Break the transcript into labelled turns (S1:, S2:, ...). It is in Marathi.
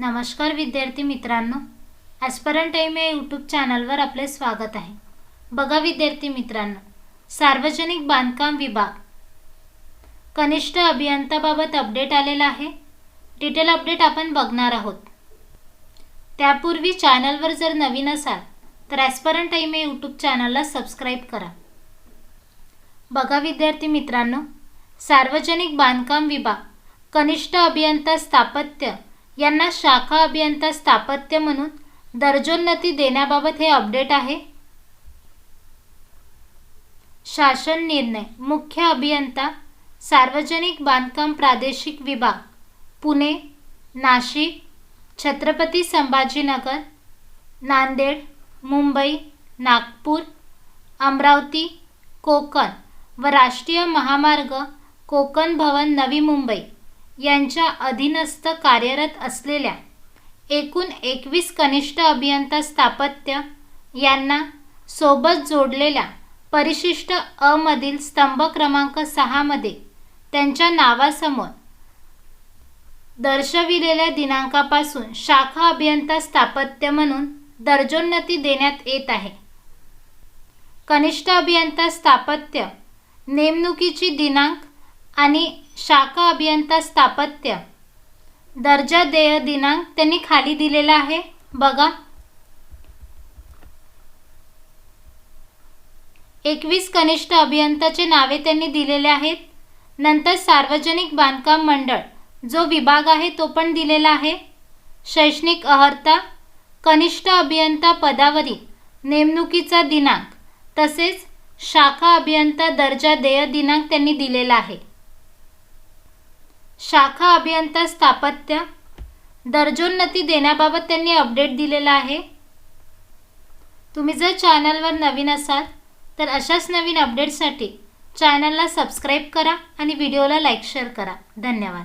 S1: नमस्कार विद्यार्थी मित्रांनो ॲस्परंट टाईम या यूट्यूब चॅनलवर आपले स्वागत आहे. बघा विद्यार्थी मित्रांनो सार्वजनिक बांधकाम विभाग. कनिष्ठ अभियंताबाबत अपडेट आलेला आहे. डिटेल अपडेट आपण बघणार आहोत. त्यापूर्वी चॅनलवर जर नवीन असाल तर ॲस्परंट टाईम या यूट्यूब चॅनलला सबस्क्राईब करा. बघा विद्यार्थी मित्रांनो सार्वजनिक बांधकाम विभाग कनिष्ठ अभियंता स्थापत्य यांना शाखा अभियंता स्थापत्य म्हणून दर्जोन्नती देण्याबाबत हे अपडेट आहे. शासन निर्णय. मुख्य अभियंता सार्वजनिक बांधकाम प्रादेशिक विभाग पुणे नाशिक छत्रपती संभाजीनगर नांदेड मुंबई नागपूर अमरावती कोकण व राष्ट्रीय महामार्ग कोकण भवन नवी मुंबई. यांच्या अधीनस्थ कार्यरत असलेल्या एकूण एकवीस कनिष्ठ अभियंता स्थापत्य यांना सोबत जोडलेल्या परिशिष्ट अ मधील स्तंभ क्रमांक सहामध्ये त्यांच्या नावासमोर दर्शविलेल्या दिनांकापासून शाखा अभियंता स्थापत्य म्हणून दर्जोन्नती देण्यात येत आहे. कनिष्ठ अभियंता स्थापत्य नेमणुकीची दिनांक आणि शाखा अभियंता स्थापत्य. दर्जा देय दिनांक त्यांनी खाली दिलेला आहे. बघा. एकवीस कनिष्ठ अभियंताचे नावे त्यांनी दिलेले आहेत. नंतर सार्वजनिक बांधकाम मंडळ जो विभाग आहे तो पण दिलेला आहे. शैक्षणिक अर्हता कनिष्ठ अभियंता पदावरी नेमणुकीचा दिनांक तसेच शाखा अभियंता दर्जा देय दिनांक त्यांनी दिलेला आहे. शाखा अभियंता स्थापत्य. दर्जोन्नती देण्याबाबत त्यांनी अपडेट दिलेला आहे. तुम्ही जर चॅनलवर नवीन असाल तर अशाच नवीन अपडेटसाठी चॅनलला सबस्क्राईब करा आणि व्हिडिओला लाईक शेअर करा. धन्यवाद.